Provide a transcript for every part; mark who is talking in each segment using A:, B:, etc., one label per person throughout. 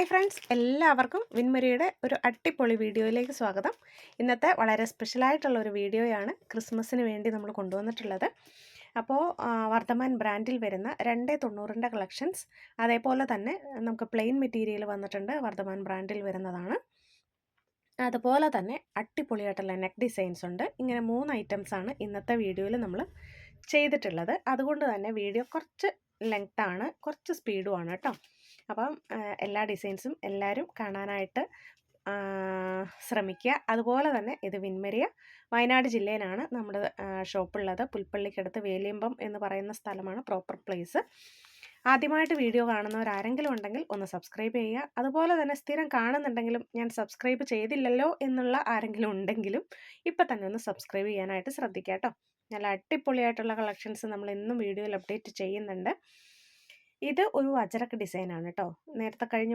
A: Hi friends. എല്ലാവർക്കും വിൻമരിയുടെ ഒരു അട്ടിപ്പൊളി വീഡിയോയിലേക്ക് സ്വാഗതം. ഇന്നത്തെ വളരെ സ്പെഷ്യലായിട്ടുള്ള ഒരു വീഡിയോയാണ് ക്രിസ്മസിന് വേണ്ടി നമ്മൾ കൊണ്ടുവന്നിട്ടുള്ളത്. അപ്പോൾ വർദ്ധമാൻ ബ്രാൻഡിൽ വരുന്ന രണ്ട് തൊണ്ണൂറിന്റെ കളക്ഷൻസ് അതേപോലെ തന്നെ നമുക്ക് പ്ലെയിൻ മെറ്റീരിയൽ വന്നിട്ടുണ്ട് വർദ്ധമാൻ ബ്രാൻഡിൽ വരുന്നതാണ്. അതുപോലെ തന്നെ അട്ടിപ്പൊളിയായിട്ടുള്ള നെക്ക് ഡിസൈൻസ് ഉണ്ട്. ഇങ്ങനെ മൂന്ന് ഐറ്റംസാണ് ഇന്നത്തെ വീഡിയോയിൽ നമ്മൾ ചെയ്തിട്ടുള്ളത്. അതുകൊണ്ട് തന്നെ വീഡിയോ കുറച്ച് ലെങ്ത്താണ് കുറച്ച് സ്പീഡുമാണ് കേട്ടോ. അപ്പം എല്ലാ ഡിസൈൻസും എല്ലാവരും കാണാനായിട്ട് ശ്രമിക്കുക. അതുപോലെ തന്നെ ഇത് വിൻമരിയ വയനാട് ജില്ലയിലാണ് നമ്മുടെ ഷോപ്പുള്ളത്. പുൽപ്പള്ളിക്കടുത്ത് വേലിയമ്പം എന്ന് പറയുന്ന സ്ഥലമാണ് പ്രോപ്പർ പ്ലേസ്. ആദ്യമായിട്ട് വീഡിയോ കാണുന്നവർ ആരെങ്കിലും ഉണ്ടെങ്കിൽ ഒന്ന് സബ്സ്ക്രൈബ് ചെയ്യുക. അതുപോലെ തന്നെ സ്ഥിരം കാണുന്നുണ്ടെങ്കിലും ഞാൻ സബ്സ്ക്രൈബ് ചെയ്തില്ലല്ലോ എന്നുള്ള ആരെങ്കിലും ഉണ്ടെങ്കിലും ഇപ്പം തന്നെ ഒന്ന് സബ്സ്ക്രൈബ് ചെയ്യാനായിട്ട് ശ്രദ്ധിക്കുക കേട്ടോ. നല്ല അടിപൊളിയായിട്ടുള്ള കളക്ഷൻസ് നമ്മൾ ഇന്നും വീഡിയോയിൽ അപ്ഡേറ്റ് ചെയ്യുന്നുണ്ട്. ഇത് ഒരു അജറക്ക് ഡിസൈനാണ് കേട്ടോ നേരത്തെ കഴിഞ്ഞ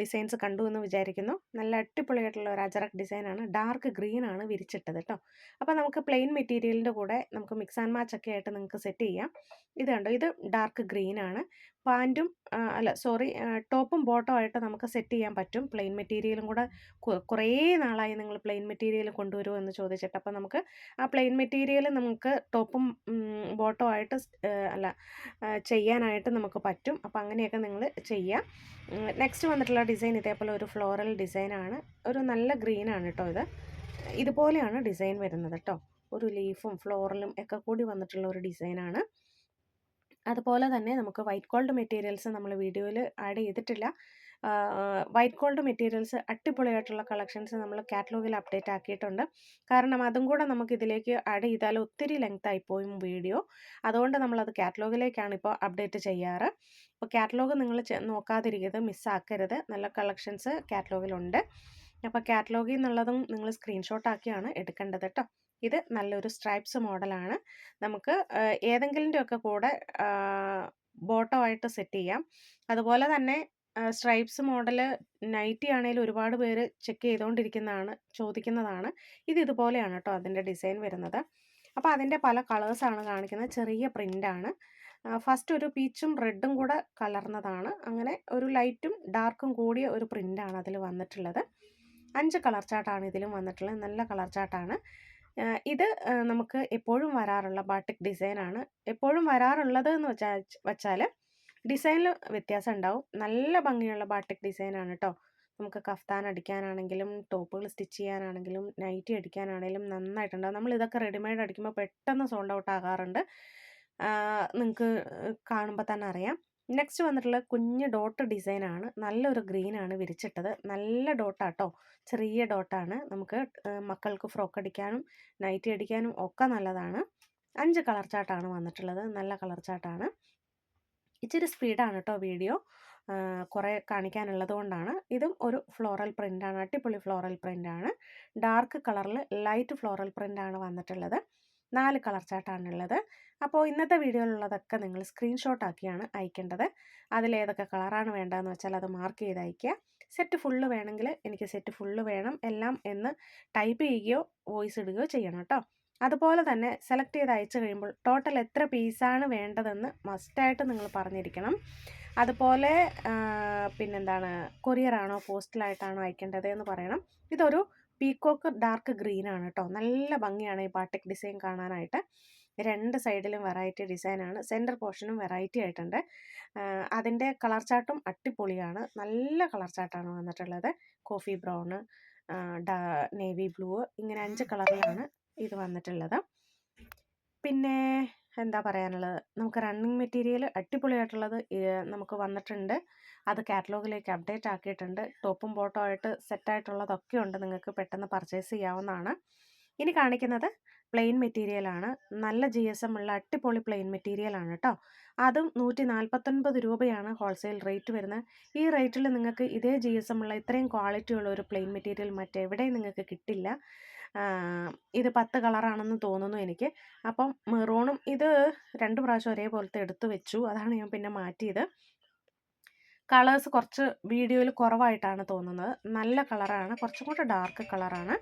A: ഡിസൈൻസ് കണ്ടു എന്ന് വിചാരിക്കുന്നു. നല്ല അടിപൊളിയായിട്ടുള്ള ഒരു അജറക്ക് ഡിസൈനാണ്. ഡാർക്ക് ഗ്രീൻ ആണ് വിരിച്ചിട്ടത് കേട്ടോ അപ്പോൾ നമുക്ക് പ്ലെയിൻ മെറ്റീരിയലിന്റെ കൂടെ നമുക്ക് മിക്സ് ആൻഡ് മാച്ച് ഒക്കെ ആയിട്ട് നിങ്ങൾക്ക് സെറ്റ് ചെയ്യാം. ഇത് കണ്ടോ? ഇത് ഡാർക്ക് ഗ്രീൻ ആണ് പാന്റും അല്ല സോറി ടോപ്പും ബോട്ടോ ആയിട്ട് നമുക്ക് സെറ്റ് ചെയ്യാൻ പറ്റും. പ്ലെയിൻ മെറ്റീരിയലും കൂടെ കുറേ നാളായി നിങ്ങൾ പ്ലെയിൻ മെറ്റീരിയൽ കൊണ്ടുവരുമോ എന്ന് ചോദിച്ചിട്ട്. അപ്പോൾ നമുക്ക് ആ പ്ലെയിൻ മെറ്റീരിയൽ നമുക്ക് ടോപ്പും ബോട്ടോ ആയിട്ട് അല്ല ചെയ്യാനായിട്ട് നമുക്ക് പറ്റും. അപ്പോൾ അങ്ങനെയൊക്കെ നിങ്ങൾ ചെയ്യാം. നെക്സ്റ്റ് വന്നിട്ടുള്ള ഡിസൈൻ ഇതേപോലെ ഒരു ഫ്ലോറൽ ഡിസൈനാണ് ഒരു നല്ല ഗ്രീനാണ് കേട്ടോ ഇത്. ഇതുപോലെയാണ് ഡിസൈൻ വരുന്നത് കേട്ടോ ഒരു ലീഫും ഫ്ലോറലും ഒക്കെ കൂടി വന്നിട്ടുള്ള ഒരു ഡിസൈനാണ് അതുപോലെ തന്നെ നമുക്ക് വൈറ്റ് ഗോൾഡ് മെറ്റീരിയൽസ് നമ്മൾ വീഡിയോയിൽ ആഡ് ചെയ്തിട്ടില്ല. വൈറ്റ് ഗോൾഡ് മെറ്റീരിയൽസ് അടിപൊളിയായിട്ടുള്ള കളക്ഷൻസ് നമ്മൾ കാറ്റലോഗിൽ അപ്ഡേറ്റ് ആക്കിയിട്ടുണ്ട്. കാരണം അതും കൂടെ നമുക്ക് ഇതിലേക്ക് ആഡ് ചെയ്താൽ ഒത്തിരി ലെങ്ത് ആയിപ്പോയും വീഡിയോ അതുകൊണ്ട് നമ്മളത് കാറ്റലോഗിലേക്കാണ് ഇപ്പോൾ അപ്ഡേറ്റ് ചെയ്യാറ്. അപ്പോൾ കാറ്റലോഗ് നിങ്ങൾ നോക്കാതിരിക്കരുത് മിസ്സാക്കരുത് നല്ല കളക്ഷൻസ് കാറ്റലോഗിലുണ്ട് അപ്പോൾ കാറ്റലോഗിൽ നിന്നുള്ളതും നിങ്ങൾ സ്ക്രീൻഷോട്ട് ആക്കിയാണ് എടുക്കേണ്ടത് കേട്ടോ. ഇത് നല്ലൊരു സ്ട്രൈപ്സ് മോഡലാണ് നമുക്ക് ഏതെങ്കിലും ഒക്കെ കൂടെ ബോട്ടോ ആയിട്ട് സെറ്റ് ചെയ്യാം. അതുപോലെ തന്നെ സ്ട്രൈപ്സ് മോഡൽ നൈറ്റി ആണെങ്കിലും ഒരുപാട് പേര് ചെക്ക് ചെയ്തുകൊണ്ടിരിക്കുന്നതാണ് ചോദിക്കുന്നതാണ്. ഇത് ഇതുപോലെയാണ് കേട്ടോ അതിന്റെ ഡിസൈൻ വരുന്നത്. അപ്പോൾ അതിന്റെ പല കളേഴ്സാണ് കാണിക്കുന്നത്. ചെറിയ പ്രിന്റാണ് ഫസ്റ്റ് ഒരു പീച്ചും റെഡും കൂടെ കലർന്നതാണ്. അങ്ങനെ ഒരു ലൈറ്റും ഡാർക്കും കൂടിയ ഒരു പ്രിന്റാണ് അതിൽ വന്നിട്ടുള്ളത്. അഞ്ച് കളർ ചാട്ടാണ് ഇതിലും വന്നിട്ടുള്ളത്. നല്ല കളർ ചാട്ടാണ് ഇത് നമുക്ക് എപ്പോഴും വരാറുള്ള ബാട്ടിക് ഡിസൈനാണ് എപ്പോഴും വരാറുള്ളത് എന്ന് വെച്ചാൽ വെച്ചാൽ ഡിസൈനിൽ വ്യത്യാസം ഉണ്ടാവും നല്ല ഭംഗിയുള്ള ബാട്ടിക് ഡിസൈനാണ് കേട്ടോ നമുക്ക് കഫ്താൻ അടിക്കാനാണെങ്കിലും ടോപ്പുകൾ സ്റ്റിച്ച് ചെയ്യാനാണെങ്കിലും നൈറ്റി അടിക്കാനാണെങ്കിലും നന്നായിട്ടുണ്ടാവും. നമ്മൾ ഇതൊക്കെ റെഡിമെയ്ഡ് അടിക്കുമ്പോൾ പെട്ടെന്ന് സോൾഡ് ഔട്ട് ആകാറുണ്ട്. നിങ്ങൾക്ക് കാണുമ്പോൾ തന്നെ അറിയാം. നെക്സ്റ്റ് വന്നിട്ടുള്ള കുഞ്ഞ് ഡോട്ട് ഡിസൈനാണ്. നല്ലൊരു ഗ്രീനാണ് വിരിച്ചിട്ടത്. നല്ല ഡോട്ടാട്ടോ ചെറിയ ഡോട്ടാണ് നമുക്ക് മക്കൾക്ക് ഫ്രോക്ക് അടിക്കാനും നൈറ്റി അടിക്കാനും ഒക്കെ നല്ലതാണ്. അഞ്ച് കളർ ചാട്ടാണ് വന്നിട്ടുള്ളത്. നല്ല കളർ ചാട്ടാണ് ഇച്ചിരി സ്പീഡാണ് കേട്ടോ വീഡിയോ കുറേ കാണിക്കാനുള്ളത് കൊണ്ടാണ് ഇതും ഒരു ഫ്ലോറൽ പ്രിന്റാണ് അടിപൊളി ഫ്ലോറൽ പ്രിന്റാണ് ഡാർക്ക് കളറിൽ ലൈറ്റ് ഫ്ലോറൽ പ്രിന്റാണ് വന്നിട്ടുള്ളത്. നാല് കളർ ചാർട്ടാണുള്ളത്. അപ്പോൾ ഇന്നത്തെ വീഡിയോയിലുള്ളതൊക്കെ നിങ്ങൾ സ്ക്രീൻഷോട്ടാക്കിയാണ് അയക്കേണ്ടത്. അതിലേതൊക്കെ കളറാണ് വേണ്ടതെന്ന് വെച്ചാൽ അത് മാർക്ക് ചെയ്ത് അയയ്ക്കുക സെറ്റ് ഫുള്ള് വേണമെങ്കിൽ എനിക്ക് സെറ്റ് ഫുള്ള് വേണം. എല്ലാം എന്ന് ടൈപ്പ് ചെയ്യുകയോ വോയിസ് ഇടുകയോ ചെയ്യണം കേട്ടോ. അതുപോലെ തന്നെ സെലക്ട് ചെയ്ത് അയച്ചു കഴിയുമ്പോൾ ടോട്ടൽ എത്ര പീസാണ് വേണ്ടതെന്ന് മസ്റ്റായിട്ട് നിങ്ങൾ പറഞ്ഞിരിക്കണം. അതുപോലെ പിന്നെന്താണ് കൊറിയറാണോ പോസ്റ്റലായിട്ടാണോ അയക്കേണ്ടത് എന്ന് പറയണം. ഇതൊരു പീക്കോക്ക് ഡാർക്ക് ഗ്രീൻ ആണ് കേട്ടോ നല്ല ഭംഗിയാണ് ഈ ബാട്ടിക് ഡിസൈൻ കാണാനായിട്ട്. രണ്ട് സൈഡിലും വെറൈറ്റി ഡിസൈനാണ് സെന്റർ പോർഷനും വെറൈറ്റി ആയിട്ടുണ്ട്. അതിന്റെ കളർ ചാർട്ടും അട്ടിപ്പൊളിയാണ് നല്ല കളർ ചാർട്ടാണ് വന്നിട്ടുള്ളത്. കോഫി ബ്രൗണ് നേവി ബ്ലൂ ഇങ്ങനെ അഞ്ച് കളറിലാണ് ഇത് വന്നിട്ടുള്ളത്. പിന്നെ എന്താ പറയാനുള്ളത്? നമുക്ക് റണ്ണിങ് മെറ്റീരിയൽ അടിപൊളിയായിട്ടുള്ളത് നമുക്ക് വന്നിട്ടുണ്ട്. അത് കാറ്റലോഗിലേക്ക് അപ്ഡേറ്റ് ആക്കിയിട്ടുണ്ട്. ടോപ്പും ബോട്ടോ ആയിട്ട് സെറ്റായിട്ടുള്ളതൊക്കെ ഉണ്ട് നിങ്ങൾക്ക് പെട്ടെന്ന് പർച്ചേസ് ചെയ്യാവുന്നതാണ്. ഇനി കാണിക്കുന്നത് പ്ലെയിൻ മെറ്റീരിയലാണ് നല്ല ജി എസ് എം ഉള്ള അടിപൊളി പ്ലെയിൻ മെറ്റീരിയലാണ് കേട്ടോ അതും നൂറ്റി നാൽപ്പത്തൊൻപത് രൂപയാണ് ഹോൾസെയിൽ റേറ്റ് വരുന്നത്. ഈ റേറ്റിൽ നിങ്ങൾക്ക് ഇതേ ജി എസ് എം ഉള്ള ഇത്രയും ക്വാളിറ്റി ഉള്ള ഒരു പ്ലെയിൻ മെറ്റീരിയൽ മറ്റെവിടെയും നിങ്ങൾക്ക് കിട്ടില്ല. ഇത് പത്ത് കളറാണെന്ന് തോന്നുന്നു എനിക്ക്. അപ്പം മെറൂണും ഇത് രണ്ട് പ്രാവശ്യം ഒരേപോലത്തെ എടുത്തു വെച്ചു. അതാണ് ഞാൻ പിന്നെ മാറ്റിയത്. കളേഴ്സ് കുറച്ച് വീഡിയോയിൽ കുറവായിട്ടാണ് തോന്നുന്നത്. നല്ല കളറാണ്. കുറച്ചും കൂടെ ഡാർക്ക് കളറാണ്.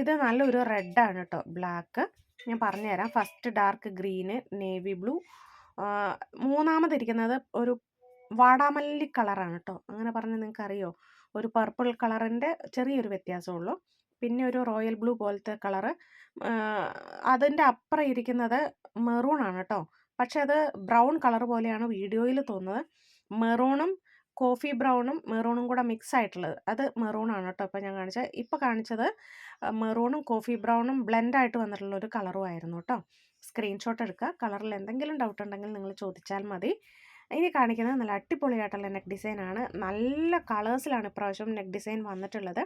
A: ഇത് നല്ലൊരു റെഡാണ് കേട്ടോ ബ്ലാക്ക്. ഞാൻ പറഞ്ഞുതരാം. First dark green navy blue. മൂന്നാമതിരിക്കുന്നത് ഒരു വാടാമല്ലി കളറാണ് കേട്ടോ. അങ്ങനെ പറഞ്ഞാൽ നിങ്ങൾക്ക് അറിയോ ഒരു പർപ്പിൾ കളറിന്റെ ചെറിയൊരു വ്യത്യാസമുള്ളൂ. പിന്നെ ഒരു റോയൽ ബ്ലൂ പോലത്തെ കളറ്. അതിന്റെ അപ്പുറം ഇരിക്കുന്നത് മെറൂൺ ആണ് കേട്ടോ പക്ഷെ അത് ബ്രൗൺ കളർ പോലെയാണ് വീഡിയോയിൽ തോന്നുന്നത്. മെറൂണും കോഫി ബ്രൗണും മെറൂണും കൂടെ മിക്സ് ആയിട്ടുള്ളത്. അത് മെറൂൺ ആണ് കേട്ടോ ഇപ്പോൾ ഞാൻ കാണിച്ചത് ഇപ്പോൾ കാണിച്ചത് മെറൂണും കോഫി ബ്രൗണും ബ്ലെൻഡ് ആയിട്ട് വന്നിട്ടുള്ള ഒരു കളറും ആയിരുന്നു കേട്ടോ സ്ക്രീൻഷോട്ട് എടുക്കുക. കളറിൽ എന്തെങ്കിലും ഡൗട്ട് ഉണ്ടെങ്കിൽ നിങ്ങൾ ചോദിച്ചാൽ മതി. ഇനി കാണിക്കുന്നത് നല്ല അടിപൊളിയായിട്ടുള്ള നെക്ക് ഡിസൈനാണ് നല്ല കളേഴ്സിലാണ് ഇപ്രാവശ്യം നെക്ക് ഡിസൈൻ വന്നിട്ടുള്ളത്.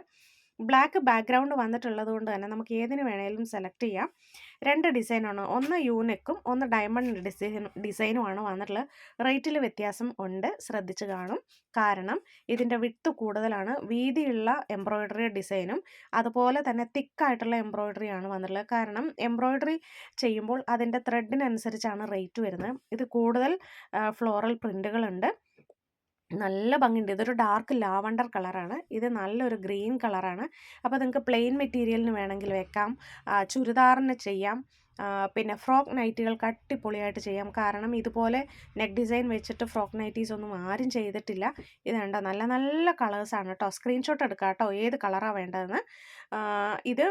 A: ബ്ലാക്ക് ബാക്ക്ഗ്രൗണ്ട് വന്നിട്ടുള്ളത് കൊണ്ട് തന്നെ നമുക്ക് ഏതിന് വേണേലും സെലക്ട് ചെയ്യാം. രണ്ട് ഡിസൈനാണ് ഒന്ന് യൂനെക്കും ഒന്ന് ഡയമണ്ട് ഡിസൈൻ ഡിസൈനുമാണ് വന്നിട്ടുള്ളത്. റേറ്റിൽ വ്യത്യാസം ഉണ്ട്. ശ്രദ്ധിച്ച് കാണും. കാരണം ഇതിന്റെ വിട്ട് കൂടുതലാണ്. വീതിയുള്ള എംബ്രോയ്ഡറി ഡിസൈനും അതുപോലെ തന്നെ തിക്കായിട്ടുള്ള എംബ്രോയ്ഡറി ആണ് വന്നിട്ടുള്ളത്. കാരണം എംബ്രോയ്ഡറി ചെയ്യുമ്പോൾ അതിന്റെ ത്രെഡിനനുസരിച്ചാണ് റേറ്റ് വരുന്നത്. ഇത് കൂടുതൽ ഫ്ലോറൽ പ്രിന്റുകളുണ്ട് നല്ല ഭംഗിയുണ്ട്. ഇതൊരു ഡാർക്ക് ലാവണ്ടർ കളറാണ് ഇത് നല്ലൊരു ഗ്രീൻ കളറാണ് അപ്പോൾ നിങ്ങൾക്ക് പ്ലെയിൻ മെറ്റീരിയലിന് വേണമെങ്കിൽ വെക്കാം. ചുരിദാറിന് ചെയ്യാം. പിന്നെ ഫ്രോക്ക് നൈറ്റികൾക്ക് അടിപൊളിയായിട്ട് ചെയ്യാം. കാരണം ഇതുപോലെ നെക്ക് ഡിസൈൻ വെച്ചിട്ട് ഫ്രോക്ക് നൈറ്റീസ് ഒന്നും ആരും ചെയ്തിട്ടില്ല. ഇത് കണ്ടോ? നല്ല നല്ല കളേഴ്സാണ് കേട്ടോ സ്ക്രീൻഷോട്ട് എടുക്കാം കേട്ടോ ഏത് കളറാണ് വേണ്ടതെന്ന്. ഇത്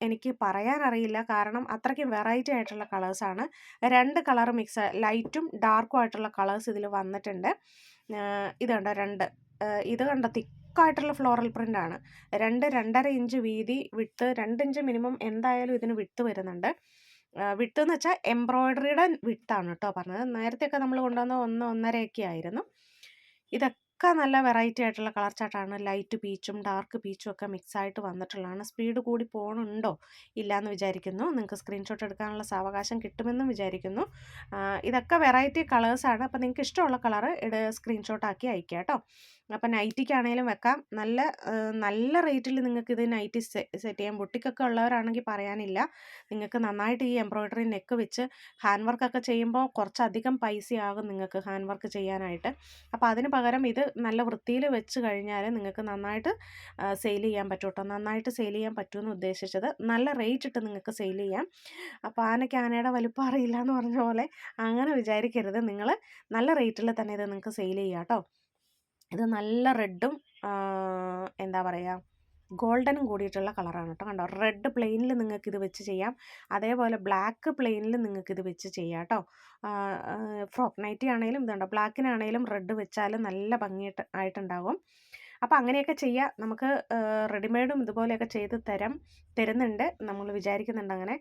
A: എനിക്ക് പറയാനറിയില്ല കാരണം അത്രയ്ക്കും വെറൈറ്റി ആയിട്ടുള്ള കളേഴ്സാണ് രണ്ട് കളർ മിക്സ് ലൈറ്റും ഡാർക്കും ആയിട്ടുള്ള കളേഴ്സ് ഇതിൽ വന്നിട്ടുണ്ട്. ഇത് കണ്ടോ രണ്ട്. ഇത് കണ്ട തിക്കായിട്ടുള്ള ഫ്ലോറൽ പ്രിന്റ് ആണ്. രണ്ട് രണ്ടര ഇഞ്ച് വീതി വിട്ട് രണ്ട് ഇഞ്ച് മിനിമം എന്തായാലും ഇതിന് വിട്ട് വരുന്നുണ്ട്. വിട്ട് എന്ന് വെച്ചാൽ എംബ്രോയ്ഡറിയുടെ വിട്ടാണ് കേട്ടോ പറഞ്ഞത്. നേരത്തെയൊക്കെ നമ്മൾ കൊണ്ടുവന്ന ഒന്ന് ഒന്നരയൊക്കെ ആയിരുന്നു. ഇതൊക്കെ ഒക്കെ നല്ല വെറൈറ്റി ആയിട്ടുള്ള കളർ ചാർട്ടാണ് ലൈറ്റ് പീച്ചും ഡാർക്ക് പീച്ചും ഒക്കെ മിക്സ് ആയിട്ട് വന്നിട്ടുള്ളതാണ്. സ്പീഡ് കൂടി പോകണുണ്ടോ ഇല്ല എന്ന് വിചാരിക്കുന്നു. നിങ്ങൾക്ക് സ്ക്രീൻഷോട്ട് എടുക്കാനുള്ള സാവകാശം കിട്ടുമെന്നും വിചാരിക്കുന്നു. ഇതൊക്കെ വെറൈറ്റി കളേഴ്സാണ് അപ്പോൾ നിങ്ങൾക്ക് ഇഷ്ടമുള്ള കളർ സ്ക്രീൻഷോട്ടാക്കി അയക്കുക കേട്ടോ അപ്പം നൈറ്റിക്കാണേലും വെക്കാം. നല്ല നല്ല റേറ്റിൽ നിങ്ങൾക്ക് ഇത് നൈറ്റി സെറ്റ് ചെയ്യാം. ബുട്ടിക്കൊക്കെ ഉള്ളവരാണെങ്കിൽ പറയാനില്ല. നിങ്ങൾക്ക് നന്നായിട്ട് ഈ എംബ്രോയ്ഡറി നെക്ക് വെച്ച് ഹാൻഡ് വർക്കൊക്കെ ചെയ്യുമ്പോൾ കുറച്ചധികം പൈസയാകും നിങ്ങൾക്ക് ഹാൻഡ് വർക്ക് ചെയ്യാനായിട്ട്. അപ്പോൾ അതിന് പകരം ഇത് നല്ല വൃത്തിയിൽ വെച്ച് കഴിഞ്ഞാൽ നിങ്ങൾക്ക് നന്നായിട്ട് സെയിൽ ചെയ്യാൻ പറ്റും കേട്ടോ നന്നായിട്ട് സെയിൽ ചെയ്യാൻ പറ്റുമെന്ന് ഉദ്ദേശിച്ചത്. നല്ല റേറ്റ് ഇട്ട് നിങ്ങൾക്ക് സെയിൽ ചെയ്യാം. അപ്പോൾ ആനയ്ക്ക് ആനയുടെ വലുപ്പം അറിയില്ല എന്ന് പറഞ്ഞ പോലെ അങ്ങനെ വിചാരിക്കരുത്. നിങ്ങൾ നല്ല റേറ്റിൽ തന്നെ ഇത് നിങ്ങൾക്ക് സെയിൽ ചെയ്യാം കേട്ടോ ഇത് നല്ല റെഡും എന്താ പറയുക ഗോൾഡനും കൂടിയിട്ടുള്ള കളറാണ് കേട്ടോ. കണ്ടോ? റെഡ് പ്ലെയിനിൽ നിങ്ങൾക്ക് ഇത് വെച്ച് ചെയ്യാം. അതേപോലെ ബ്ലാക്ക് പ്ലെയിനിൽ നിങ്ങൾക്ക് ഇത് വെച്ച് ചെയ്യാം കേട്ടോ. ഫ്രോക്ക് നൈറ്റി ആണെങ്കിലും ഇതുണ്ടോ? ബ്ലാക്കിനാണെങ്കിലും റെഡ് വെച്ചാൽ നല്ല ഭംഗിയായിട്ട് ആയിട്ടുണ്ടാകും. അപ്പോൾ അങ്ങനെയൊക്കെ ചെയ്യാം. നമുക്ക് റെഡിമെയ്ഡും ഇതുപോലെയൊക്കെ ചെയ്ത് തരം തരുന്നുണ്ട്. നമ്മൾ വിചാരിക്കുന്നുണ്ട് അങ്ങനെ.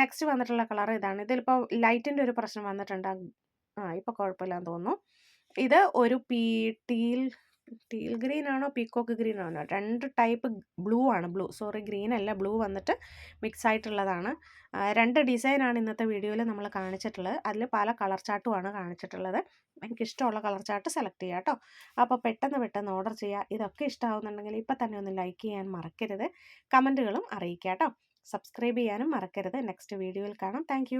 A: നെക്സ്റ്റ് വന്നിട്ടുള്ള കളർ ഇതാണ്. ഇതിലിപ്പോൾ ലൈറ്റിന്റെ ഒരു പ്രശ്നം വന്നിട്ടുണ്ട്. ആ ഇപ്പോൾ കുഴപ്പമില്ലാന്ന് തോന്നുന്നു. ഇത് ഒരു പീ ടീൽ ടീൽ ഗ്രീൻ ആണോ പീക്കോക്ക് ഗ്രീൻ ആണോ? രണ്ട് ടൈപ്പ് ബ്ലൂ ആണ് ബ്ലൂ. സോറി ഗ്രീൻ അല്ല ബ്ലൂ വന്നിട്ട് മിക്സ് ആയിട്ടുള്ളതാണ്. രണ്ട് ഡിസൈനാണ് ഇന്നത്തെ വീഡിയോയിൽ നമ്മൾ കാണിച്ചിട്ടുള്ളത്. അതിൽ പല കളർ ചാർട്ടുമാണ് കാണിച്ചിട്ടുള്ളത്. എനിക്ക് ഇഷ്ടമുള്ള കളർ ചാർട്ട് സെലക്ട് ചെയ്യാം കേട്ടോ. അപ്പോൾ പെട്ടെന്ന് പെട്ടെന്ന് ഓർഡർ ചെയ്യുക. ഇതൊക്കെ ഇഷ്ടമാവുന്നുണ്ടെങ്കിൽ ഇപ്പം തന്നെ ഒന്ന് ലൈക്ക് ചെയ്യാൻ മറക്കരുത്. കമന്റുകളും അറിയിക്കുക കേട്ടോ. സബ്സ്ക്രൈബ് ചെയ്യാനും മറക്കരുത്. നെക്സ്റ്റ് വീഡിയോയിൽ കാണാം. താങ്ക്